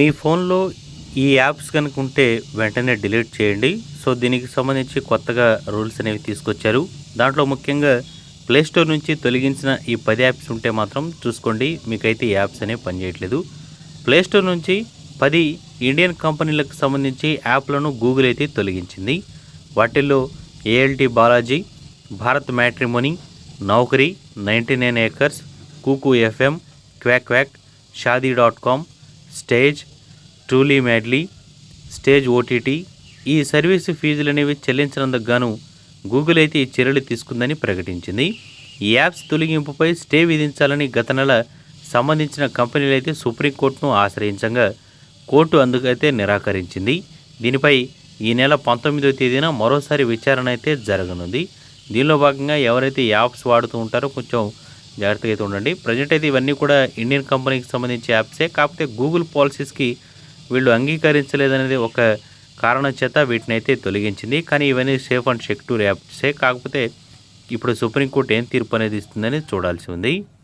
మీ ఫోన్లో ఈ యాప్స్ కనుక ఉంటే వెంటనే డిలీట్ చేయండి. సో దీనికి సంబంధించి కొత్తగా రూల్స్ అనేవి తీసుకొచ్చారు. దాంట్లో ముఖ్యంగా ప్లేస్టోర్ నుంచి తొలగించిన ఈ పది యాప్స్ ఉంటే మాత్రం చూసుకోండి. మీకైతే ఈ యాప్స్ అనేవి పనిచేయట్లేదు. ప్లేస్టోర్ నుంచి పది ఇండియన్ కంపెనీలకు సంబంధించి యాప్లను గూగుల్ అయితే తొలగించింది. వాటిల్లో ALT Balaji Bharat matrimony Naukri ninety nine acres Kuku FM quack quack Shaadi dot com stage truly madly stage OTT ఈ సర్వీసు ఫీజులు అనేవి చెల్లించినందుకు గాను గూగుల్ అయితే ఈ చర్యలు తీసుకుందని ప్రకటించింది. ఈ యాప్స్ తొలగింపుపై స్టే విధించాలని గత నెల సంబంధించిన కంపెనీలు అయితే సుప్రీంకోర్టును ఆశ్రయించగా కోర్టు అందుకైతే నిరాకరించింది. దీనిపై ఈ నెల పంతొమ్మిదో తేదీన మరోసారి విచారణ అయితే జరగనుంది. దీనిలో భాగంగా ఎవరైతే ఈ యాప్స్ వాడుతూ ఉంటారో కొంచెం జాగ్రత్తగా అయితే ఉండండి. ప్రజెంట్ అయితే ఇవన్నీ కూడా ఇండియన్ కంపెనీకి సంబంధించి యాప్సే కాకపోతే గూగుల్ పాలసీస్కి వీళ్ళు అంగీకరించలేదనేది ఒక కారణం చేత వీటిని అయితే తొలగించింది. కానీ ఇవన్నీ సేఫ్ అండ్ సెక్యూర్ యాప్సే కాకపోతే ఇప్పుడు సుప్రీంకోర్టు ఏం తీర్పు అనేది ఇస్తుందని చూడాల్సి ఉంది.